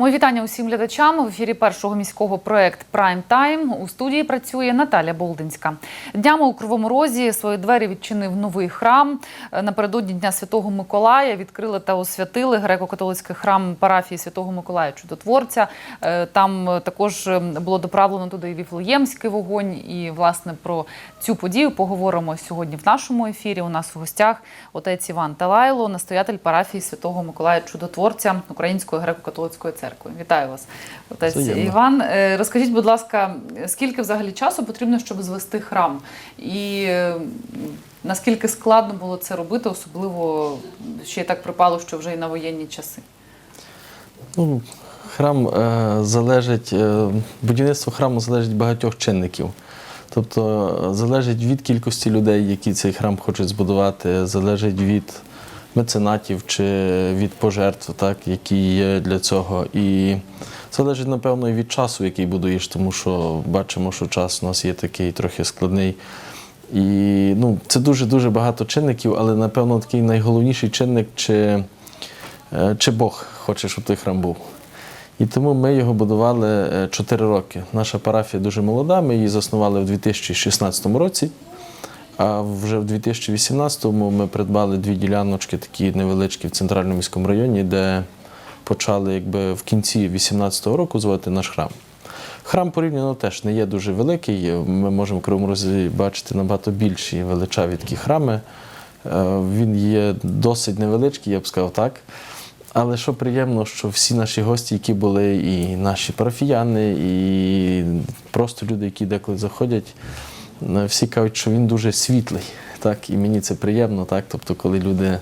Мої вітання усім глядачам. В ефірі першого міського проект Прайм Тайм у студії працює Наталя Болдинська. Днями у Кривому Розі свої двері відчинив новий храм. Напередодні Дня Святого Миколая відкрили та освятили греко-католицький храм парафії Святого Миколая Чудотворця. Е, Там е, також е, було доправлено туди і віфлеємський вогонь. І власне про цю подію поговоримо сьогодні в нашому ефірі. У нас у гостях отець Іван Талайло, настоятель парафії Святого Миколая Чудотворця Української греко-католицької церкви. Вітаю вас, отець Взаємно. Іван. Е, Розкажіть, будь ласка, скільки взагалі часу потрібно, щоб звести храм? І е, наскільки складно було це робити, особливо ще й так припало, що вже і на воєнні часи? Ну, храм е, залежить, е, будівництво храму залежить багатьох чинників. Тобто е, залежить від кількості людей, які цей храм хочуть збудувати, залежить від меценатів чи від пожертв, так, які є для цього. І залежить, напевно, і від часу, який будуєш, тому що бачимо, що час у нас є такий трохи складний. І ну, це дуже-дуже багато чинників, але напевно такий найголовніший чинник, чи, е, чи Бог хоче, щоб той храм був. І тому ми його будували 4 роки. Наша парафія дуже молода, ми її заснували в 2016 році. А вже в 2018-му ми придбали дві діляночки, такі невеличкі в центральному міському районі, де почали якби, в кінці 2018 року зводити наш храм. Храм порівняно теж не є дуже великий. Ми можемо в Кривому Розі бачити набагато більші величаві такі храми. Е, Він є досить невеличкий, я б сказав так. Але що приємно, що всі наші гості, які були, і наші парафіяни, і просто люди, які деколи заходять, всі кажуть, що він дуже світлий. Так, і мені це приємно, так. Тобто, коли люди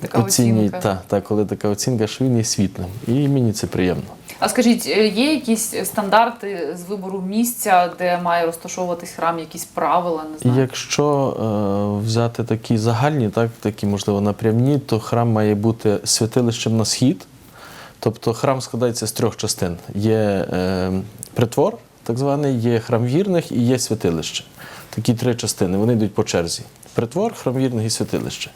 Така оцінюють, та, та, коли така оцінка, що він є світлим. І мені це приємно. А скажіть, е, є якісь стандарти з вибору місця, де має розташовуватись храм, якісь правила? Не знаю. Якщо е, взяти такі загальні, так, такі, можливо, напрямні, то храм має бути святилищем на схід. Тобто храм складається з трьох частин: є е, притвор, так званий, є храм вірних і є святилище. Такі три частини. Вони йдуть по черзі: притвор, храм вірних і святилище.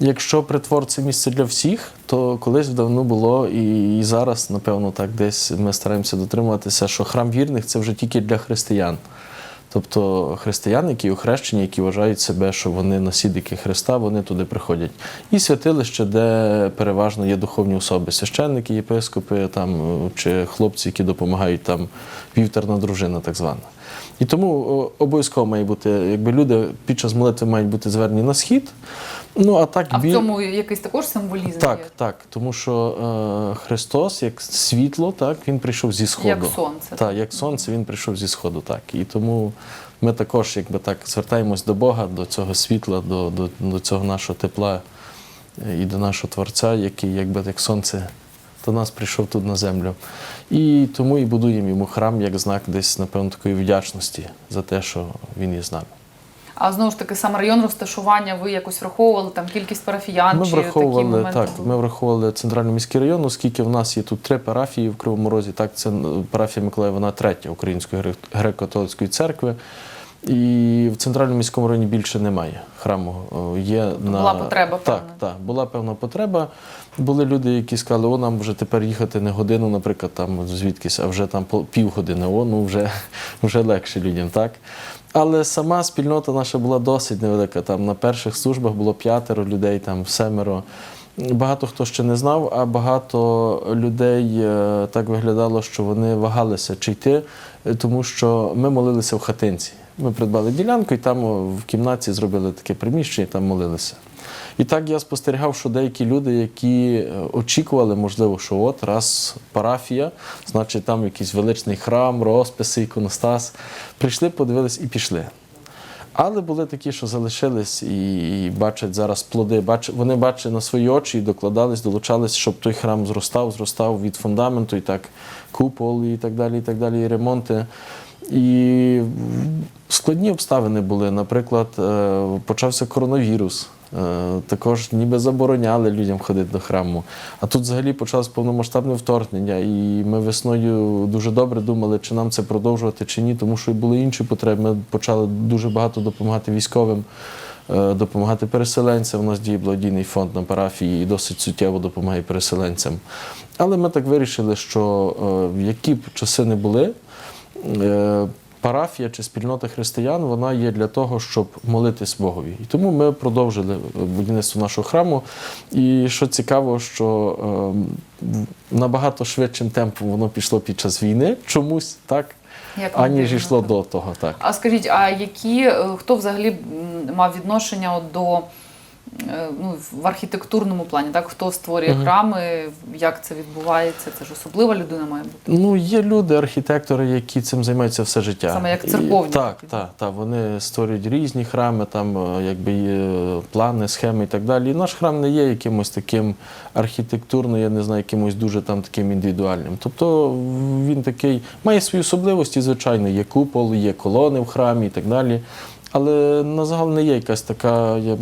Якщо притвор це місце для всіх, то колись давно було і, зараз, напевно, так десь ми стараємося дотримуватися, що храм вірних це вже тільки для християн. Тобто християни, які охрещені, які вважають себе, що вони насідники Христа, вони туди приходять. І святилище, де переважно є духовні особи, священники, єпископи там, чи хлопці, які допомагають там вівтерна дружина, так звана. І тому обов'язково має бути, якби люди під час молитви мають бути звернені на схід. Ну а так А в цьому якийсь також символізм так, є? так, тому що е, Христос, як світло, так, він прийшов зі сходу. Як сонце. Так, як сонце, він прийшов зі сходу. Так. І тому ми також якби так звертаємось до Бога, до цього світла, до, до, до цього нашого тепла е, і до нашого Творця, який якби як сонце до нас прийшов тут на землю. І тому і будуємо йому храм як знак десь, напевно, такої вдячності за те, що він є з нами. А знову ж таки, сам район розташування ви якось враховували там кількість парафіян Ми чи такі моменти так. Ми враховували центральний міський район, оскільки в нас є тут три парафії в Кривому Розі. Так, це парафія Миколаїв, вона третя Української греко-католицької церкви. І в центральному міському районі більше немає храму. Є на Була потреба, Так, певна. так, була певна потреба. Були люди, які сказали, о, нам вже тепер їхати не годину, наприклад, там звідкись, а вже там півгодини. О, ну вже, вже легше людям, так? Але сама спільнота наша була досить невелика. Там на перших службах було п'ятеро людей, там семеро. Багато хто ще не знав, а багато людей е, так виглядало, що вони вагалися чи йти, е, тому що ми молилися в хатинці. Ми придбали ділянку і там в кімнаті зробили таке приміщення, там молилися. І так я спостерігав, що деякі люди, які е, очікували, можливо, що от раз парафія, значить там якийсь величний храм, розписи, іконостас, прийшли, подивились і пішли. Але були такі, що залишились і, бачать зараз плоди. Вони бачили на свої очі і докладались, долучались, щоб той храм зростав, зростав від фундаменту, і так купол, і так далі, і так далі, і ремонти. І складні обставини були. Наприклад, е, почався коронавірус. Е, Також ніби забороняли людям ходити до храму. А тут взагалі почалось повномасштабне вторгнення, і ми весною дуже добре думали, чи нам це продовжувати, чи ні, тому що були інші потреби. Ми почали дуже багато допомагати військовим. е, допомагати переселенцям. У нас діє благодійний фонд на парафії і досить суттєво допомагає переселенцям. Але ми так вирішили, що які б часи не були, парафія чи спільнота християн вона є для того, щоб молитись Богові. І тому ми продовжили е, будівництво нашого храму. І що цікаво, що е, набагато швидшим темпом воно пішло під час війни, чомусь так, Як аніж йшло так? до того. Так. А скажіть, а які е, хто взагалі мав відношення до е, ну, в архітектурному плані, так хто створює храми, як це відбувається? Це ж особлива людина має бути. Ну, є люди, архітектори, які цим займаються все життя. Саме як І- церковні Так, так, так. Вони створюють різні храми, там е, якби є плани, схеми і так далі. І наш храм не є якимось таким архітектурно, я не знаю, якимось дуже там таким індивідуальним. Тобто він такий має свої особливості, звичайно, є купол, є колони в храмі і так далі. Але на загал не є якась така, я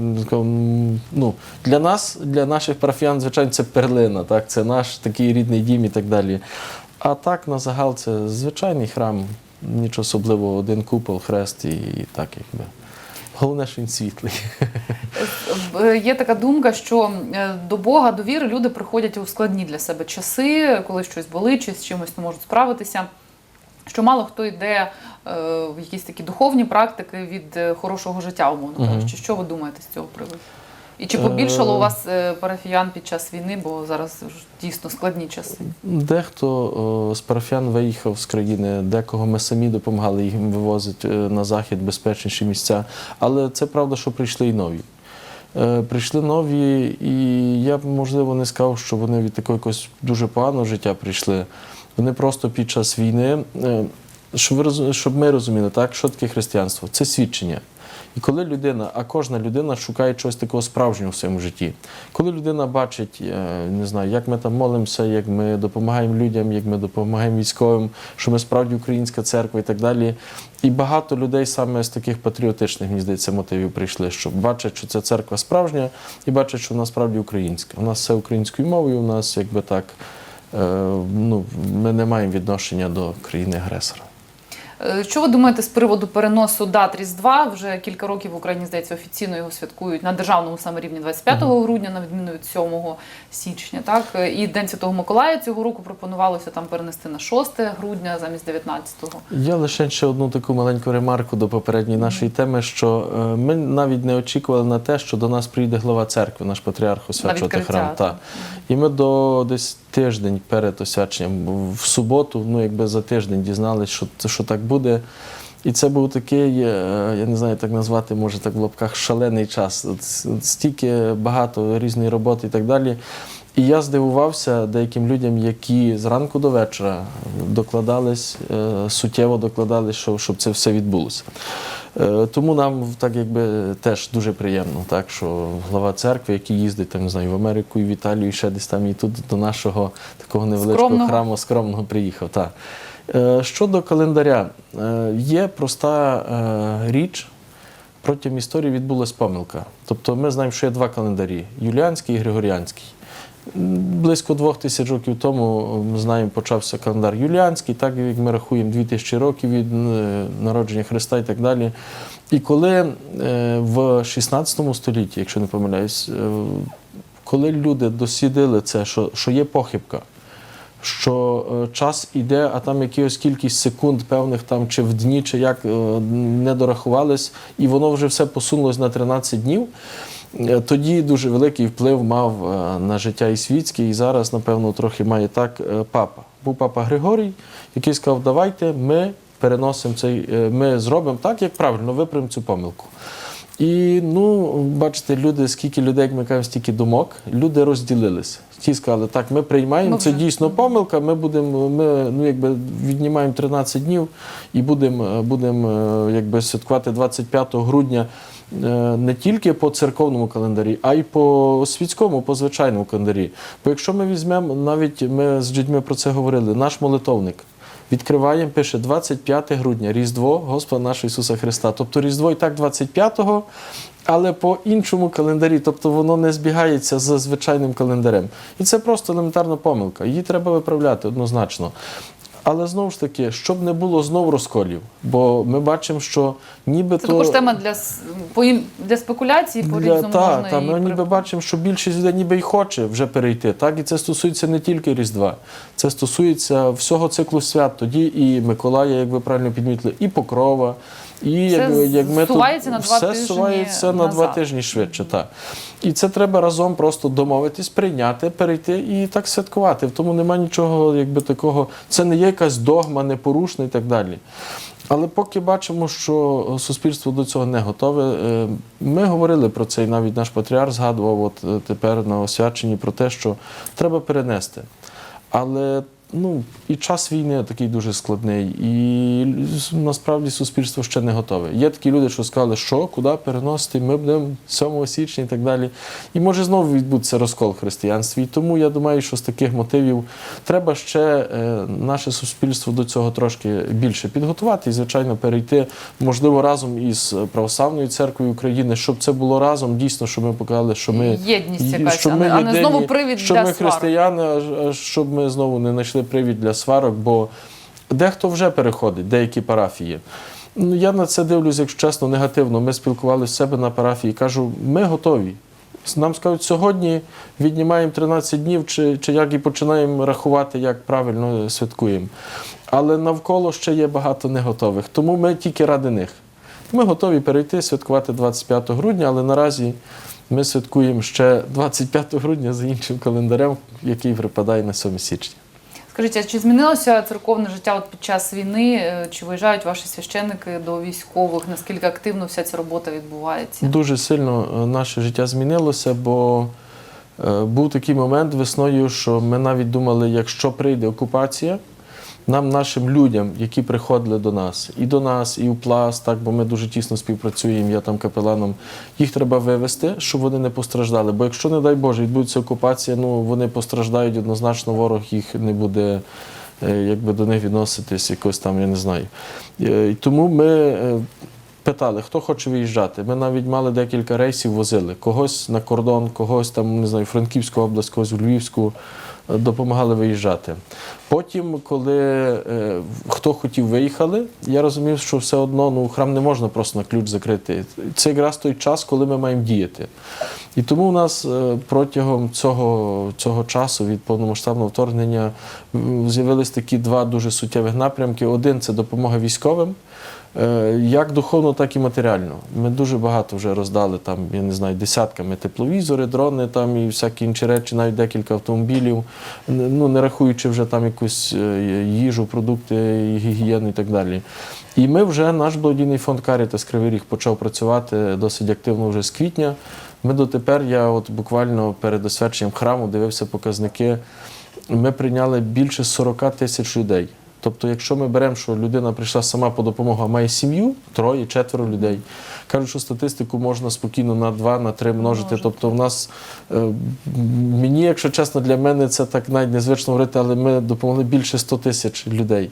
ну, для нас, для наших парафіян, звичайно, це перлина, так? це наш такий рідний дім і так далі. А так, на загал, це звичайний храм, нічого особливого, один купол, хрест і, і так якби. Головне, що він світлий. Е, Є така думка, що е, до Бога, до віри люди приходять у складні для себе часи, коли щось болить, чи з чимось не можуть справитися. Що мало хто йде е, в якісь такі духовні практики від е, хорошого життя, умовно кажучи. Що ви думаєте з цього приводу? І чи побільшало Е. у вас парафіян під час війни, бо зараз дійсно складні часи? Дехто з парафіян виїхав з країни, декого ми самі допомагали їм вивозити на захід безпечніші місця. Але це правда, що прийшли і нові. Прийшли нові, і я б, можливо, не сказав, що вони від такого якогось дуже поганого життя прийшли. Вони просто під час війни, е, щоб, ви щоб ми розуміли, так, що таке християнство? Це свідчення. І коли людина, а кожна людина шукає чогось такого справжнього в своєму житті. Коли людина бачить, е, не знаю, як ми там молимося, як ми допомагаємо людям, як ми допомагаємо військовим, що ми справді українська церква і так далі. І багато людей саме з таких патріотичних, мені здається, мотивів прийшли, що бачать, що ця церква справжня, і бачать, що вона справді українська. У нас все українською мовою, у нас якби так. Е, Ну, ми не маємо відношення до країни-агресора. Е, Що ви думаєте з приводу переносу дат Різдва? Вже кілька років в Україні, здається, офіційно його святкують на державному саме рівні 25 грудня, на відміну від 7 січня. Так? І День Святого Миколая цього року пропонувалося там перенести на 6 грудня замість 19-го. Я лише ще одну таку маленьку ремарку до попередньої нашої теми, що е, ми навіть не очікували на те, що до нас прийде глава церкви, наш патріарх освячувати храм. Так. І ми до десь тиждень перед освяченням, в суботу, ну якби за тиждень дізналися, що, що так буде. І це був такий, е, я не знаю, так назвати, може так в лапках шалений час. От стільки багато різної роботи і так далі. І я здивувався деяким людям, які зранку до вечора докладались, е, суттєво докладались, щоб, щоб це все відбулося. Е, Тому нам так якби теж дуже приємно, так що глава церкви, який їздить там, не знаю, в Америку і в Італію, і ще десь там, і тут до нашого такого невеличкого Скромного. храму скромного приїхав. Так. Е, Щодо календаря, е, є проста е, річ. Протягом історії відбулася помилка. Тобто ми знаємо, що є два календарі юліанський і григоріанський. Близько двох тисяч років тому ми знаємо, почався календар юліанський, так як ми рахуємо 2000 років від народження Христа і так далі. І коли в 16 столітті, якщо не помиляюсь, коли люди дослідили це, що, що є похибка, що е, час іде, а там якихось кількість секунд певних там чи в дні, чи як е, не дорахувались, і воно вже все посунулось на 13 днів. Е, Тоді дуже великий вплив мав на життя і світське, і зараз, напевно, трохи має так папа. Був папа Григорій, який сказав, давайте ми переносимо цей, ми зробимо так, як правильно, виправимо цю помилку. І ну, бачите, люди, скільки людей, як ми кажемо, стільки думок, люди розділилися. Ті сказали, так, ми приймаємо, це дійсно помилка, ми будемо, ми ну, якби віднімаємо 13 днів і будемо будем, е, якби святкувати 25 грудня е, не тільки по церковному календарі, а й по світському, по звичайному календарі. Бо якщо ми візьмемо, навіть ми з людьми про це говорили, наш молитовник. Відкриваємо, пише 25 грудня, Різдво Господа нашого Ісуса Христа. Тобто Різдво і так 25-го, але по іншому календарі, тобто воно не збігається з звичайним календарем. І це просто елементарна помилка. Її треба виправляти однозначно. Але знову ж таки, щоб не було знов розколів, бо ми бачимо, що ніби Це також тема для, для спекуляції, по різному та, можна та, і ми ніби бачимо, що більшість людей ніби й хоче вже перейти. Так, і це стосується не тільки Різдва, це стосується всього циклу свят. Тоді і Миколая, як ви правильно підмітили, і Покрова. І як, як ми зсувається на два все тижні зсувається на два тижні швидше. Так. І це треба разом просто домовитись, прийняти, перейти і так святкувати. В тому немає нічого, якби такого. Це не є якась догма, непорушна і так далі. Але поки бачимо, що суспільство до цього не готове, е, ми говорили про це, і навіть наш патріарх згадував от е, тепер на освяченні про те, що треба перенести. Але ну, і час війни такий дуже складний, і насправді суспільство ще не готове. Є такі люди, що сказали, що, куди переносити, ми будемо 7 січня і так далі. І може знову відбутися розкол християнстві. І тому я думаю, що з таких мотивів треба ще е, наше суспільство до цього трошки більше підготувати і, звичайно, перейти, можливо, разом із Православною церквою України, щоб це було разом, дійсно, щоб ми показали, що ми Єдність якась, що а ми а не єдині, знову привід що для ми християни, щоб ми знову не знайшли привід для сварок, бо дехто вже переходить, деякі парафії. Ну, я на це дивлюсь, якщо чесно, негативно. Ми спілкувалися з себе на парафії. Кажу, ми готові. Нам скажуть, сьогодні віднімаємо 13 днів, чи, чи як і починаємо рахувати, як правильно святкуємо. Але навколо ще є багато неготових. Тому ми тільки ради них. Ми готові перейти святкувати 25 грудня, але наразі ми святкуємо ще 25 грудня за іншим календарем, який припадає на 7 січня. Скажіть, а чи змінилося церковне життя от під час війни? Е, Чи виїжджають ваші священники до військових? Наскільки активно вся ця робота відбувається? Дуже сильно е, наше життя змінилося, бо е, був такий момент весною, що ми навіть думали, якщо прийде окупація, нам, нашим людям, які приходили до нас, і до нас, і в пласт, так, бо ми дуже тісно співпрацюємо, я там капеланом, їх треба вивезти, щоб вони не постраждали. Бо якщо, не дай Боже, відбудеться окупація, ну вони постраждають однозначно, ворог їх не буде. е, Якби до них відноситись якось там, я не знаю. Е, І тому ми е, питали, хто хоче виїжджати. Ми навіть мали декілька рейсів, возили когось на кордон, когось там, не знаю, Франківську область, когось у Львівську, допомагали виїжджати. Потім, коли е, хто хотів виїхали, я розумів, що все одно ну, храм не можна просто на ключ закрити. Це якраз той час, коли ми маємо діяти. І тому у нас е, протягом цього, цього часу від повномасштабного вторгнення з'явились такі два дуже суттєвих напрямки. Один це допомога військовим. Е, Як духовно, так і матеріально. Ми дуже багато вже роздали там, я не знаю, десятками тепловізори, дрони там і всякі інші речі, навіть декілька автомобілів, ну не рахуючи вже там якусь е, їжу, продукти, гігієну і так далі. І ми вже наш благодійний фонд Карітас Кривий Ріг почав працювати досить активно вже з квітня. Ми дотепер, я от буквально перед освяченням храму дивився показники. Ми прийняли більше 40 тисяч людей. Тобто, якщо ми беремо, що людина прийшла сама по допомогу, а має сім'ю, троє, четверо людей. Кажуть, що статистику можна спокійно на два, на три множити. Множити. Тобто, в нас е, мені, якщо чесно, для мене це так навіть незвично говорити, але ми допомогли більше 100 тисяч людей.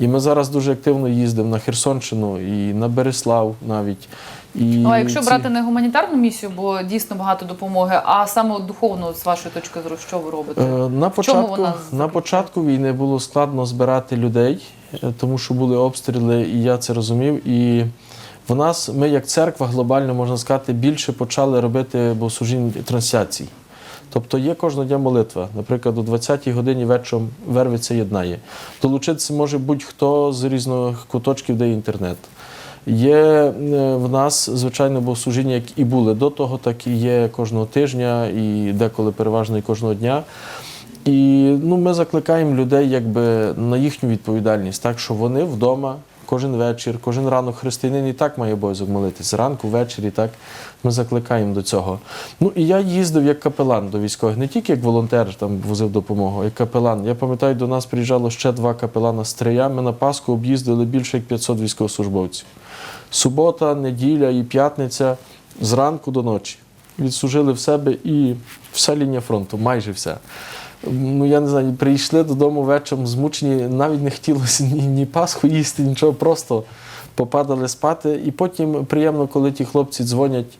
І ми зараз дуже активно їздимо на Херсонщину і на Береслав навіть. І Ну, а якщо ці- брати не гуманітарну місію, бо дійсно багато допомоги, а саме от духовну, з вашої точки зору, що ви робите? Е, На чому початку, вона на початку війни було складно збирати людей, е, тому що були обстріли, і я це розумів. І в нас, ми, як церква, глобально можна сказати, більше почали робити богослужінь трансляцій. Тобто є кожного дня молитва. Наприклад, о 20-й годині вечором Вервиця єднає. Долучитися може будь-хто з різних куточків, де є інтернет. Є е, в нас, звичайно, богослужіння, як і були до того, так і є кожного тижня, і деколи переважно і кожного дня. І ну, ми закликаємо людей якби, на їхню відповідальність, так що вони вдома кожен вечір, кожен ранок християнин і так має обов'язок молитись. Зранку, ввечері, так ми закликаємо до цього. Ну і я їздив як капелан до військових, не тільки як волонтер там возив допомогу, як капелан. Я пам'ятаю, до нас приїжджало ще два капелана з Трия. Ми на Пасху об'їздили більше як 500 військовослужбовців. Субота, неділя і п'ятниця зранку до ночі. Відслужили в себе і вся лінія фронту, майже вся. Ну, я не знаю, прийшли додому вечором змучені, навіть не хотілося ні, ні Пасху їсти, нічого, просто попадали спати. І потім приємно, коли ті хлопці дзвонять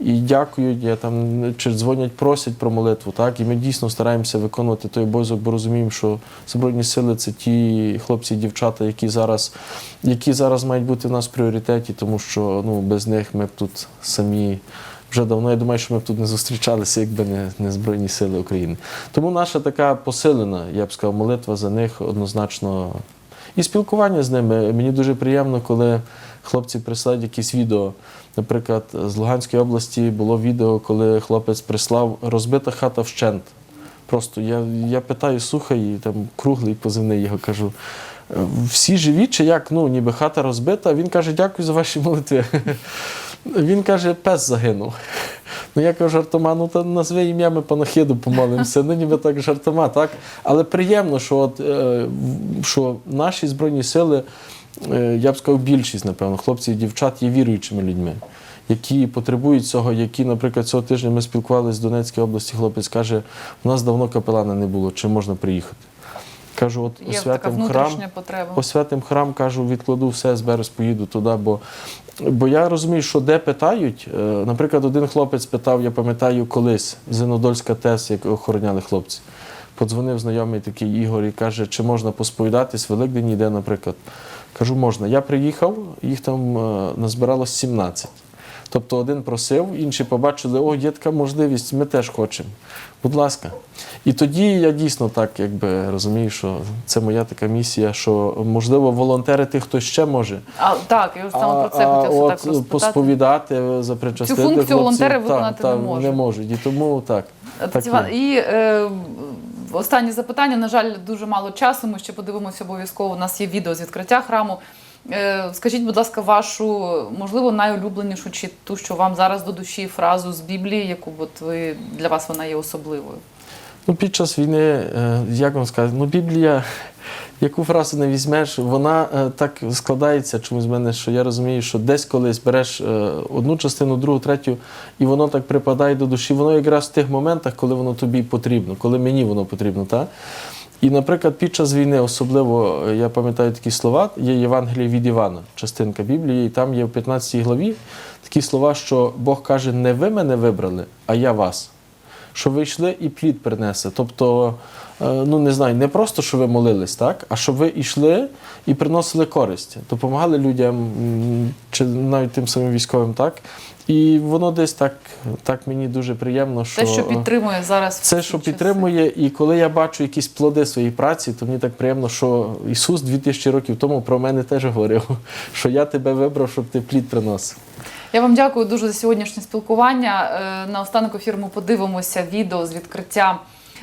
і дякують, я там чи дзвонять, просять про молитву. Так, і ми дійсно стараємося виконувати той обов'язок, бо розуміємо, що збройні сили це ті хлопці і дівчата, які зараз, які зараз мають бути в нас в пріоритеті, тому що ну без них ми б тут самі. Вже давно я думаю, що ми б тут не зустрічалися, якби не, не Збройні Сили України. Тому наша така посилена, я б сказав, молитва за них однозначно. І спілкування з ними. Мені дуже приємно, коли хлопці присилають якісь відео. Наприклад, з Луганської області було відео, коли хлопець прислав розбита хата вщент. Просто я, я питаю, слухай, там круглий позивний його кажу. «Е, Всі живі чи як? Ну, ніби хата розбита. Він каже, дякую за ваші молитви. Він каже, пес загинув. Ну я кажу, жартома, ну то назви ім'я, ми панахиду помолимося. Ну ніби так жартома, так? Але приємно, що, от, е, що наші Збройні сили, я б сказав, більшість, напевно, хлопців і дівчат є віруючими людьми, які потребують цього, які, наприклад, цього тижня ми спілкувалися з Донецької області, хлопець каже, у нас давно капелана не було, чи можна приїхати. Кажу, от Є освятим храм. потреба. Освятим храм, кажу, відкладу все, зберусь, поїду туди. Бо, бо я розумію, що де питають. е, Наприклад, один хлопець питав, я пам'ятаю, колись Зенодольська ТЕС, як охороняли хлопці. Подзвонив знайомий такий Ігор і каже, чи можна посповідатись, Великдень йде, наприклад. Кажу, можна. Я приїхав, їх там е, назбиралось 17. Тобто один просив, інші побачили, о, є така можливість, ми теж хочемо. Будь ласка. І тоді я дійсно так якби розумію, що це моя така місія, що можливо волонтерити хтось ще може. А, так, я саме про це а хотів от так розпитати. посповідати, запричастити Цю функцію волонтери виконати та, не можуть. не можуть. І тому так. так і е, останнє запитання. На жаль, дуже мало часу. Ми ще подивимося обов'язково. У нас є відео з відкриття храму. Е, скажіть, будь ласка, вашу, можливо, найулюбленішу чи ту, що вам зараз до душі фразу з Біблії, яку от ви для вас вона є особливою. Ну, під час війни, е, як вам сказати, ну Біблія, яку фразу не візьмеш, вона е, так складається чомусь в мене, що я розумію, що десь колись береш е, одну частину, другу, третю, і воно так припадає до душі. Воно якраз в тих моментах, коли воно тобі потрібно, коли мені воно потрібно. Та? І, наприклад, під час війни, особливо, е, я пам'ятаю такі слова, є Євангеліє від Івана, частинка Біблії, і там є в 15 главі такі слова, що Бог каже, не ви мене вибрали, а я вас що ви йшли і плід принесли. Тобто, е, ну не знаю, не просто, що ви молились, так, а що ви йшли і приносили користь, допомагали людям, чи навіть тим самим військовим, так. І воно десь так, так мені дуже приємно, що Те, що підтримує зараз. це, що часи. підтримує, і коли я бачу якісь плоди своєї праці, то мені так приємно, що Ісус 2000 років тому про мене теж говорив, що я тебе вибрав, щоб ти плід приносив. Я вам дякую дуже за сьогоднішнє спілкування. Е, На останок ефіру ми подивимося відео з відкриття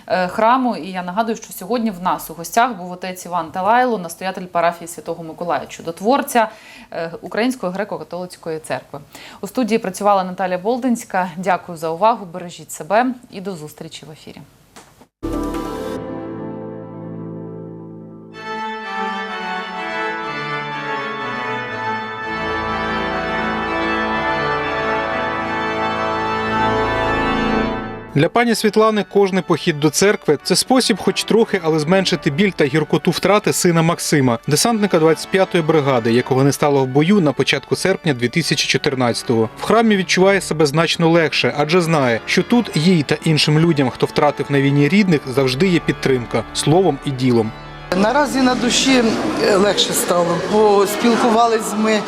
е, храму. І я нагадую, що сьогодні в нас у гостях був отець Іван Талайло, настоятель парафії Святого Миколая, чудотворця е, Української греко-католицької церкви. У студії працювала Наталя Болдинська. Дякую за увагу. Бережіть себе і до зустрічі в ефірі. Для пані Світлани кожний похід до церкви це спосіб, хоч трохи, але зменшити біль та гіркоту втрати сина Максима, десантника 25-ї бригади, якого не стало в бою на початку серпня 2014-го. В храмі відчуває себе значно легше, адже знає, що тут їй та іншим людям, хто втратив на війні рідних, завжди є підтримка словом і ділом. Наразі на душі е, легше стало, бо спілкувалися ми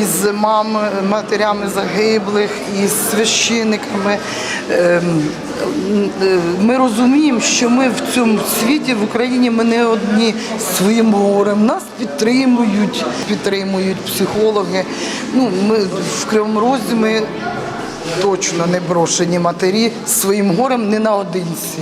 із мам, матерями загиблих, із священниками. Ем, е, Ми розуміємо, що ми в цьому світі, в Україні, ми не одні з своїм горем. Нас підтримують, підтримують психологи. Ну, ми в Кривому Розі ми точно не брошені матері своїм горем не наодинці.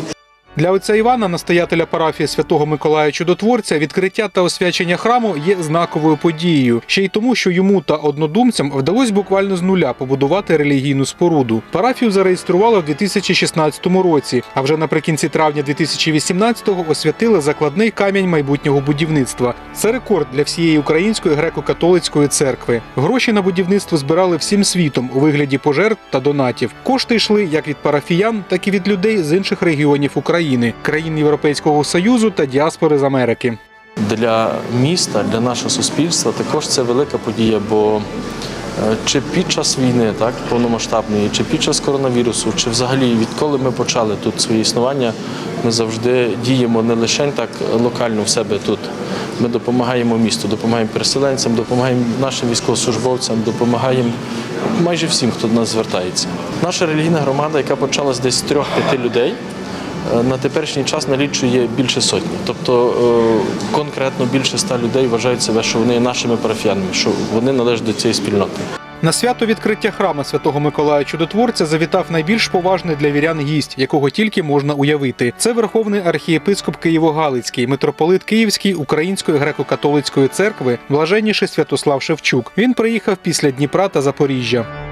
Для отця Івана, настоятеля парафії святого Миколая Чудотворця, відкриття та освячення храму є знаковою подією, ще й тому, що йому та однодумцям вдалося буквально з нуля побудувати релігійну споруду. Парафію зареєстрували в 2016 році, а вже наприкінці травня 2018-го освятили закладний камінь майбутнього будівництва. Це рекорд для всієї української греко-католицької церкви. Гроші на будівництво збирали всім світом у вигляді пожертв та донатів. Кошти йшли як від парафіян, так і від людей з інших регіонів України, країн Європейського союзу та діаспори з Америки. Для міста, для нашого суспільства також це велика подія, бо Е, Чи під час війни, так, повномасштабної, чи під час коронавірусу, чи взагалі відколи ми почали тут своє існування, ми завжди діємо не лише так локально в себе тут. Ми допомагаємо місту, допомагаємо переселенцям, допомагаємо нашим військовослужбовцям, допомагаємо майже всім, хто до нас звертається. Наша релігійна громада, яка почалась десь з трьох-п'яти людей, на теперішній час налічує більше сотні. Тобто е, конкретно більше ста людей вважають себе, що вони є нашими парафіянами, що вони належать до цієї спільноти. На свято відкриття храму Святого Миколая Чудотворця завітав найбільш поважний для вірян гість, якого тільки можна уявити. Це верховний архієпископ Києво-Галицький, митрополит Київський Української греко-католицької церкви, блаженніший Святослав Шевчук. Він приїхав після Дніпра та Запоріжжя.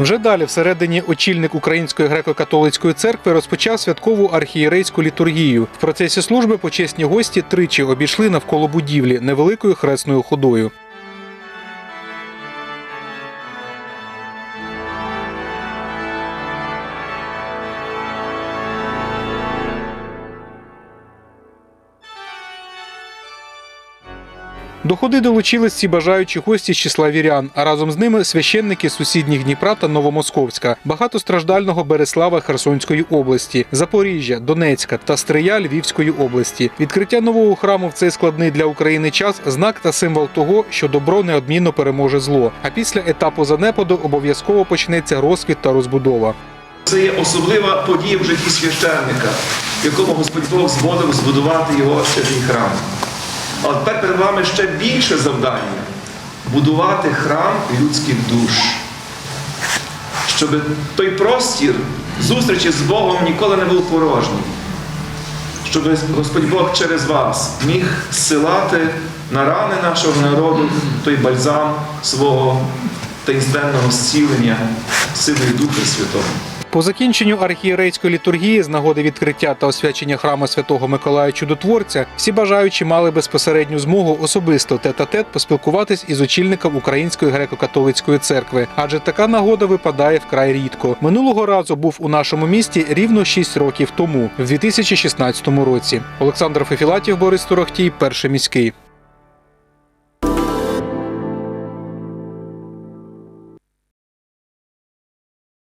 Вже далі, всередині, очільник Української греко-католицької церкви розпочав святкову архієрейську літургію. В процесі служби почесні гості тричі обійшли навколо будівлі невеликою хресною ходою. До ходи долучились всі бажаючі гості з числа вірян, а разом з ними священники сусідніх Дніпра та Новомосковська, багатостраждального Береслава Херсонської області, Запоріжжя, Донецька та Стрия Львівської області. Відкриття нового храму в цей складний для України час знак та символ того, що добро неодмінно переможе зло. А після етапу занепаду обов'язково почнеться розквіт та розбудова. Це є особлива подія в житті священника, якому Господь Бог згодив збудувати його святий храм. Але тепер перед вами ще більше завдання будувати храм людських душ, щоб той простір зустрічі з Богом ніколи не був порожній. Щоб Господь Бог через вас міг зсилати на рани нашого народу той бальзам свого таїнственного зцілення силою Духа Святого. По закінченню архієрейської літургії з нагоди відкриття та освячення храму Святого Миколая Чудотворця всі бажаючі мали безпосередню змогу особисто тет-а-тет поспілкуватись із очільником Української греко-католицької церкви, адже така нагода випадає вкрай рідко. Минулого разу був у нашому місті рівно 6 років тому, в 2016 році. Олександр Фефілатів, Борис Турохтій, перший міський.